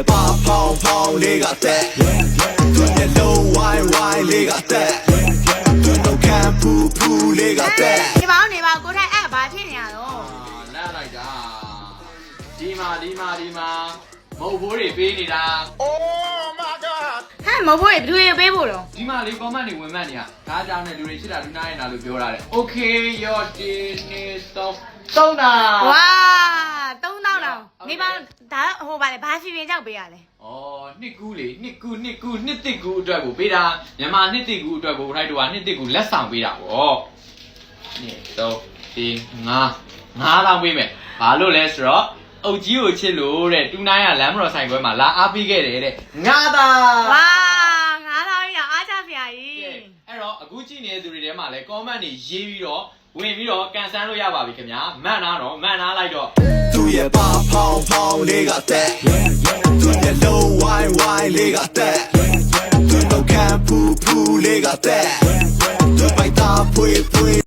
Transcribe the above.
ရဲ့ပါဖောင်းဖောင်းလေးကတဲ့သူရဲ့လုံးဝိုင်းဝိုင်းလေးကတဲ့သူတို့ခံဖူးဖူးလေးကတဲ့နေပါဦးနေပါဦးကိုထိုင်အဲ့ဘာဖြစ်နေရတော့လန့်လိုက်တာဒီမှာဒီမှာဒီမှာမဟုတ်ဘိုးတွေပေးနေတာဟမ်မဟုတ်ဘူးဘယ်သူတွေပေးဖို့တော့ဒီမှာလေး comment တွေဝင်မှတ်နေတာဒါကြောင့်ねလူတွေချစ်တာလူနာရဲ့နာလို့ပြောတာတဲ့ Okay your dinner stop သုံးတာဝါ3000တောင် နေပါဦးဒါဟိုပါလေဘာဖီဖင်ကြောက်ပေးရလဲဩနှစ်ကူးလေနှစ်ကူးနှစ်ကူးနှစ်တစ်ကူးအတွက်ကိုပေးတာမြန်မာနှစ်တစ်ကူးအတွက်ကိုထိုက်တော့နှစ်တစ်ကူးလက်ဆောင်ပေးတာဗောနှစ်တော့ဒီငါငါတောင်ပေးမယ်ဘာလို့လဲဆိုတော့အုတ်ကြီးကိုချစ်လို့တဲ့တူနိုင်ကလမ်းမတော်ဆိုင်ခွဲမှာလာအားပေးခဲ့တယ်တဲ့ငါသာဝါ9000ရအားချဖျာကြီးကဲအဲ့တော့အခုကြည့်နေတဲ့သူတွေထဲမှာလည်း comment တွေရေးပြီးတော့ဝင်ပြီးတော့ကန်ဆန်းလို့ရပါပြီခင်ဗျာမှန်လားတော့မှန်လားလိုက်တော့သူရဲ့ပါဖော င်းဖောင်းလေးကတဲ့သူရဲ့လုံးဝိုင်းဝိုင်းလေးကတဲ့သူတို့ခံဖူးဖူးလေးကတဲ့သူပိုက်တာဖွေးဖွေး